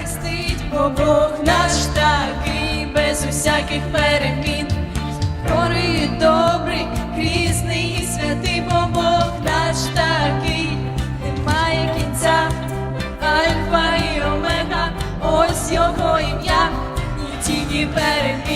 захистить, бо Бог наш такий, без усяких перемін. Скорий, добрий, грізний і святий, бо Бог наш такий, немає кінця, альфа і омега, ось його ім'я, ні тільки перемін,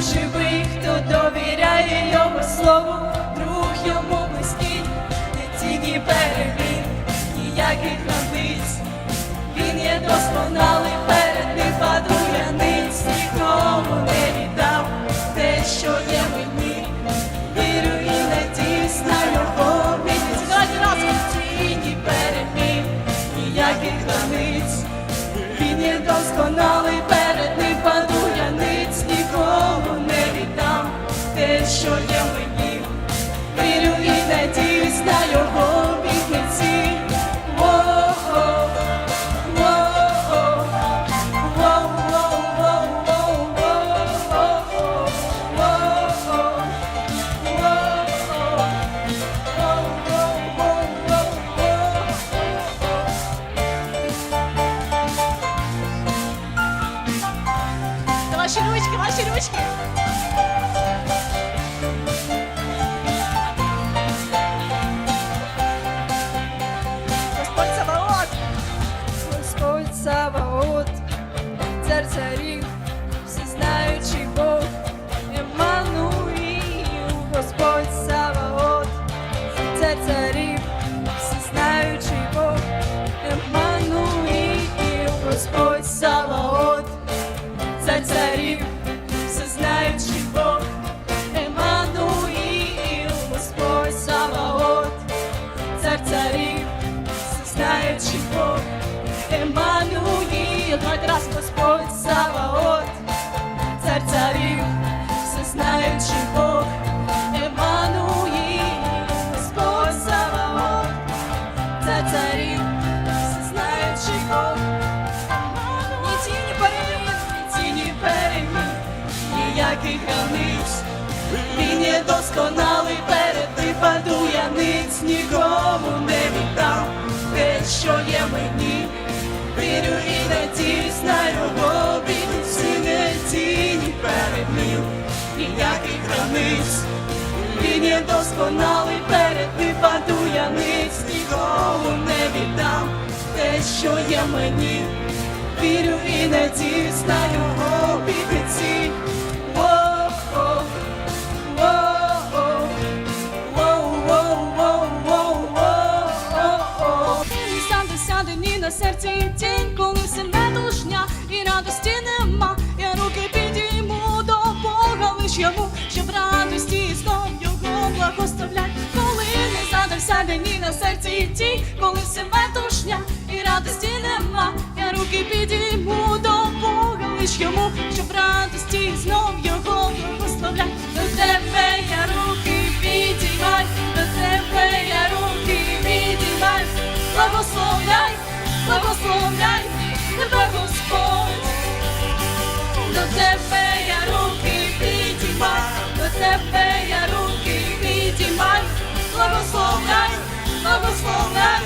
живий, хто довіряє його слову, царів, всезнаючий Бог, Еммануїл, Господь Саваот, цар царів, всезнаючий Бог, Еммануїл, давайте раз Господь Саваот, цар царів, всезнаючий Бог, Еммануїл, Господь Саваот, цар царів, всезнаючий Бог, ніяких границь. Він є досконалий, перед ним паду я ниць, нікому не віддам те, що є мені. Вірю і надіюсь на його всі не тіні перемін, ніяких границь. Він є досконалий, перед ним паду я ниць, нікому не віддам те, що є мені. Вірю і надіюсь на його обітниці. На серці коли все метушня і радості нема. Я руки підійму до Бога, лиш йому, щоб радості знов його благословлять. Коли не задав сяде, ні на серці тінь, коли все метушня і радості нема. Я руки підійму до Бога, лиш йому, щоб радості знов його благословлять. До тебе я руки підіймай, благословляй тебе, Господь, до тебе я руки підіймаю, до тебе я руки підіймаю, благословляй, благословляй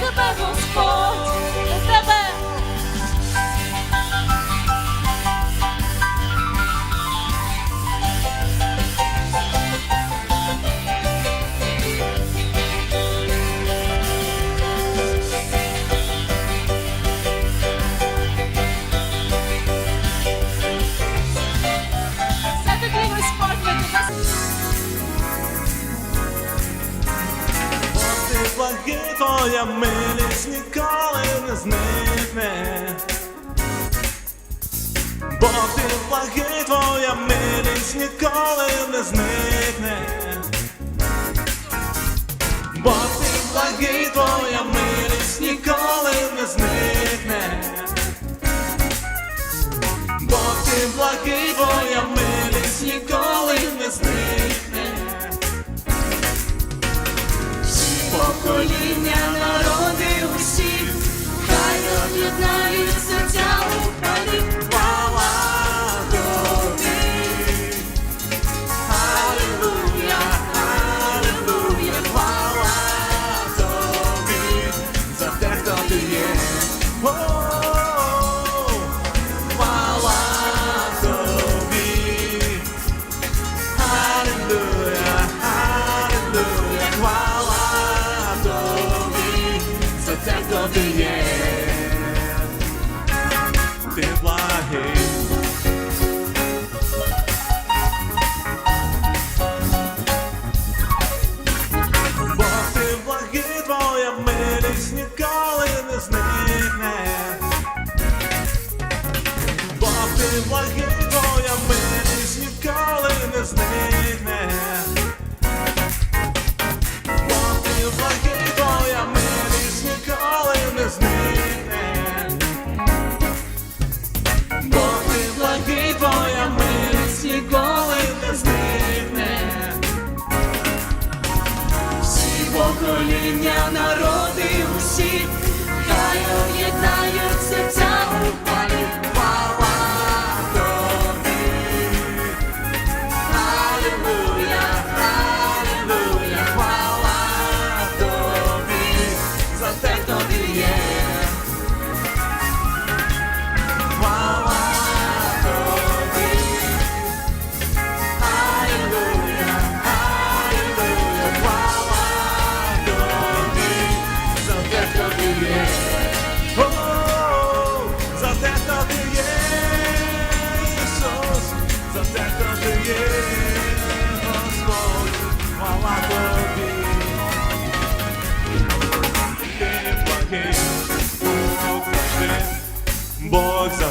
тебе, Господь. Твоя милість ніколи не зникне, бо ти благий, твоя милість ніколи не зникне, бо ти благий, твоя милість ніколи не зникне, бо ти благий, твоя милість ніколи не зникне. Покоління live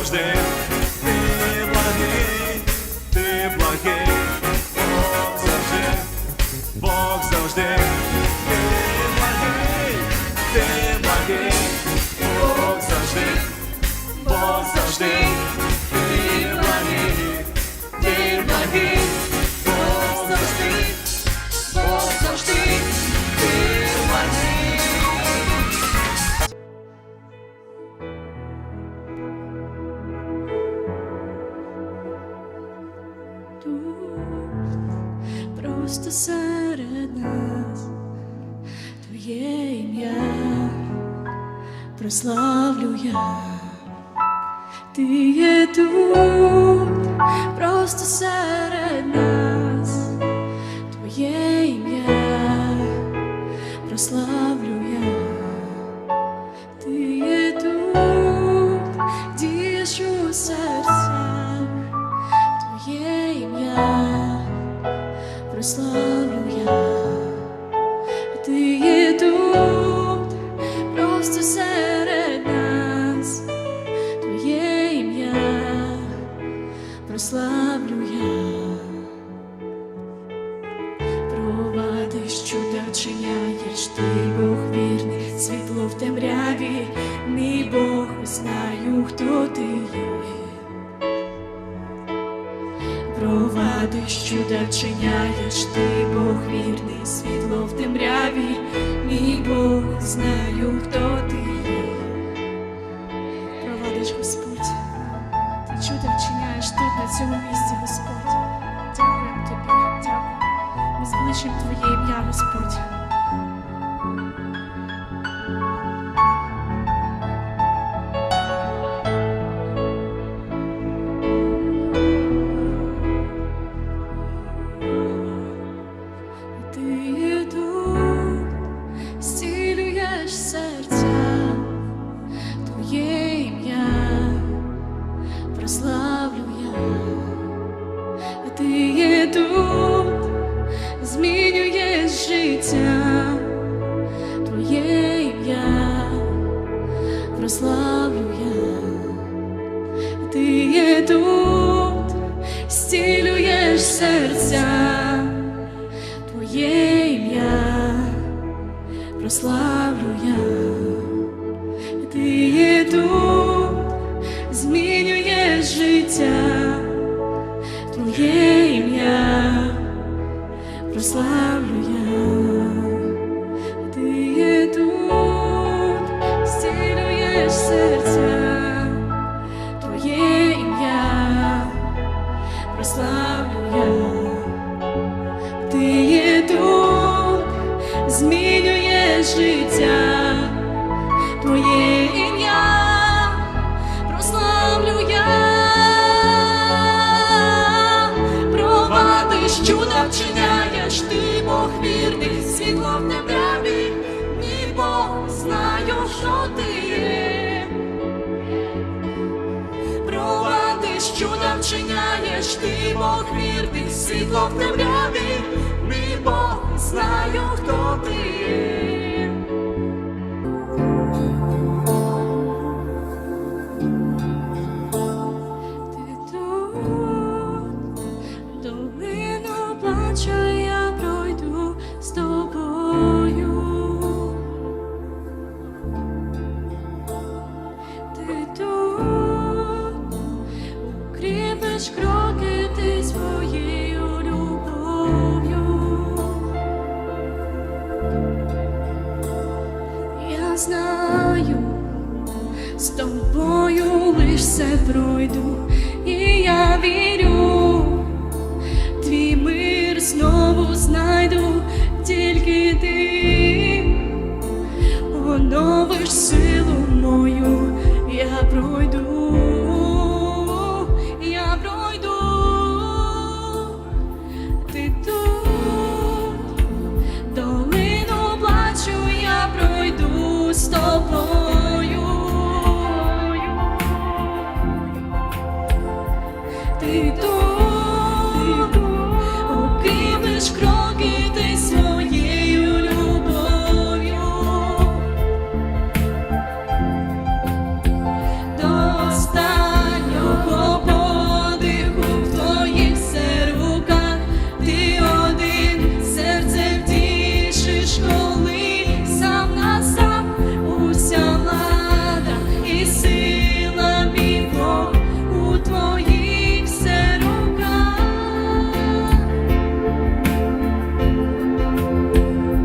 завжди. Ти благий, ти благий, Бог завжди, Бог завжди, ти благий, ти благий, Бог завжди, Бог завжди, ти благий, ти благий. Твоє ім'я. Прославлю я, ти є тут, просто серед нас, Твоє ім'я, прославлю я, ти є тут, дішу у серцях, Твоє ім'я. Прославлю. провадиш, що вчиняєш ти, Бог вірний, світло в темряві, мій Бог знаю, хто ти. Твоє ім'я. Прославлю я, ти є тут, зцілюєш серця, Твоє прославлю я, ти є тут, життя. Вірний, світло в лиш все